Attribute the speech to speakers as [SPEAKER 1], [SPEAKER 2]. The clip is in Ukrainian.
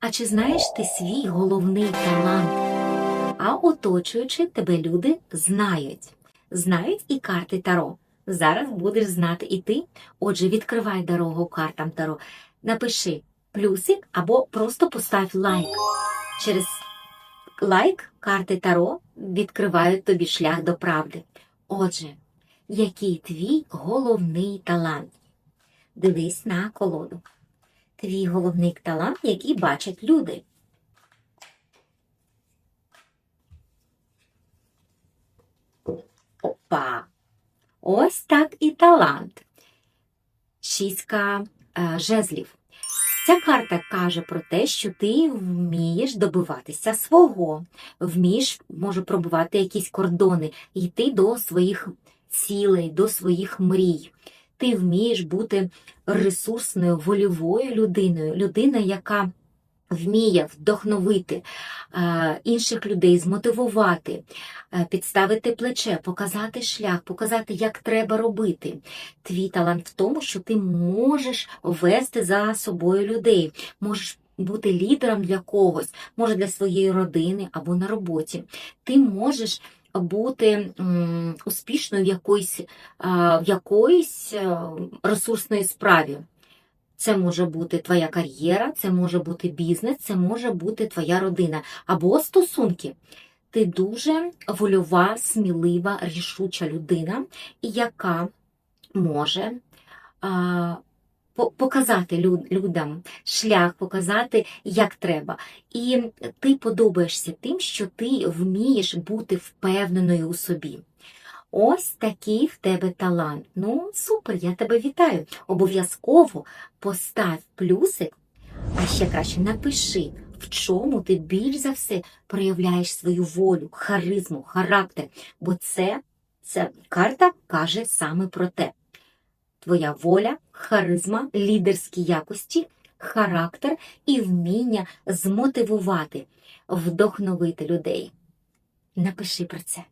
[SPEAKER 1] А чи знаєш ти свій головний талант? А оточуючи тебе люди знають. Знають і карти Таро. Зараз будеш знати і ти. Отже, відкривай дорогу картам Таро. Напиши плюсик або просто постав лайк. Через лайк карти Таро відкривають тобі шлях до правди. Отже, який твій головний талант? Дивись на колоду. Твій головний талант, який бачать люди. Опа! Ось так і талант. Шістка е, жезлів. Ця карта каже про те, що ти вмієш добиватися свого, вмієш, може, пробувати якісь кордони, йти до своїх цілей, до своїх мрій. Ти вмієш бути ресурсною, вольовою людиною, людина, яка вміє вдохновити е, інших людей, змотивувати, е, підставити плече, показати шлях, показати, як треба робити. Твій талант в тому, що ти можеш вести за собою людей, можеш бути лідером для когось, може для своєї родини або на роботі. Ти можеш бути успішною в якоїсь, в якоїсь е, ресурсної справі. Це може бути твоя кар'єра, це може бути бізнес, це може бути твоя родина або стосунки. Ти дуже вольова, смілива, рішуча людина, яка може показати лю- людям шлях, показати, як треба. І ти подобаєшся тим, що ти вмієш бути впевненою у собі. Ось такий в тебе талант. Ну, супер, я тебе вітаю. Обов'язково постав плюсик, а ще краще напиши, в чому ти більш за все проявляєш свою волю, харизму, характер. Бо це, ця карта каже саме про те. Твоя воля, харизма, лідерські якості, характер і вміння змотивувати, вдохновити людей. Напиши про це.